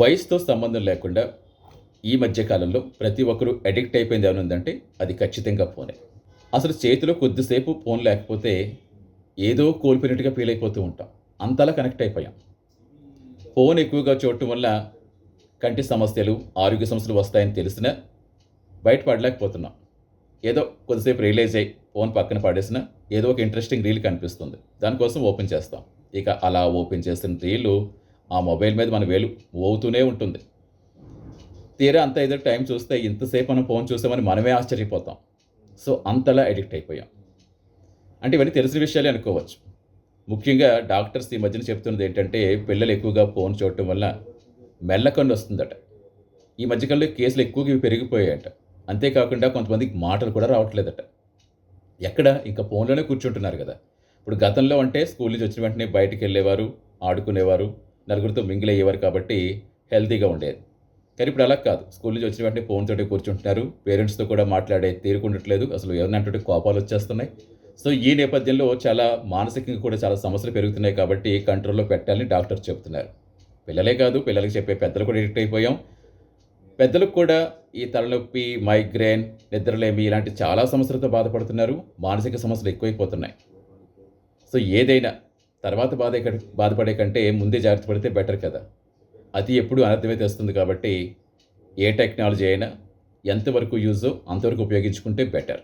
వయసుతో సంబంధం లేకుండా ఈ మధ్యకాలంలో ప్రతి ఒక్కరూ అడిక్ట్ అయిపోయింది ఏమనుందంటే ఉందంటే అది ఖచ్చితంగా ఫోనే. అసలు చేతిలో కొద్దిసేపు ఫోన్ లేకపోతే ఏదో కోల్పోయినట్టుగా ఫీల్ అయిపోతూ ఉంటాం. అంతలా కనెక్ట్ అయిపోయాం. ఫోన్ ఎక్కువగా చూడటం వల్ల కంటి సమస్యలు ఆరోగ్య సమస్యలు వస్తాయని తెలిసినా బయటపడలేకపోతున్నాం. ఏదో కొద్దిసేపు రియలైజ్ అయ్యి ఫోన్ పక్కన పడేసినా ఏదో ఒక ఇంట్రెస్టింగ్ రీల్ కనిపిస్తుంది. దానికోసం ఓపెన్ చేస్తాం. ఇక అలా ఓపెన్ చేసిన రీలు ఆ మొబైల్ మీద మన వేలు మోగుతూనే ఉంటుంది. తీరా అంత ఏదో టైం చూస్తే ఇంతసేపు మనం ఫోన్ చూసామని మనమే ఆశ్చర్యపోతాం. సో అంతలా అడిక్ట్ అయిపోయాం. అంటే ఇవన్నీ తెలిసిన విషయాలే అనుకోవచ్చు. ముఖ్యంగా డాక్టర్స్ ఈ మధ్యన చెప్తున్నది ఏంటంటే పిల్లలు ఎక్కువగా ఫోన్ చూడటం వల్ల మెల్లకన్ను వస్తుందట. ఈ మధ్యకాలంలో కేసులు ఎక్కువగా ఇవి పెరిగిపోయాయట. అంతేకాకుండా కొంతమందికి మాటలు కూడా రావట్లేదట. ఎక్కడ? ఇంకా ఫోన్లోనే కూర్చుంటున్నారు కదా. ఇప్పుడు గతంలో అంటే స్కూల్ నుంచి వచ్చిన వెంటనే బయటకు వెళ్ళేవారు ఆడుకునేవారు నలుగురితో మింగిల్ అయ్యేవారు కాబట్టి హెల్తీగా ఉండేది. కానీ ఇప్పుడు అలా కాదు. స్కూల్ నుంచి వచ్చిన వెంటనే ఫోన్ తోటి కూర్చుంటున్నారు. పేరెంట్స్తో కూడా మాట్లాడే తీరుకుండట్లేదు అసలు ఎవరినంటే కోపాలు వచ్చేస్తున్నాయి. సో ఈ నేపథ్యంలో చాలా మానసికంగా కూడా చాలా సమస్యలు పెరుగుతున్నాయి కాబట్టి కంట్రోల్లో పెట్టాలని డాక్టర్ చెప్తున్నారు. పిల్లలే కాదు పిల్లలకి చెప్పే పెద్దలు కూడా ఎడిక్ట్ అయిపోయాం. పెద్దలకు కూడా ఈ తలనొప్పి మైగ్రేన్ నిద్రలేమి ఇలాంటి చాలా సమస్యలతో బాధపడుతున్నారు. మానసిక సమస్యలు ఎక్కువైపోతున్నాయి. సో ఏదైనా తర్వాత బాధ బాధపడే కంటే ముందే జాగ్రత్త పడితే బెటర్ కదా. అది ఎప్పుడు అనర్థమే తెస్తుంది కాబట్టి ఏ టెక్నాలజీ అయినా ఎంతవరకు యూజో అంతవరకు ఉపయోగించుకుంటే బెటర్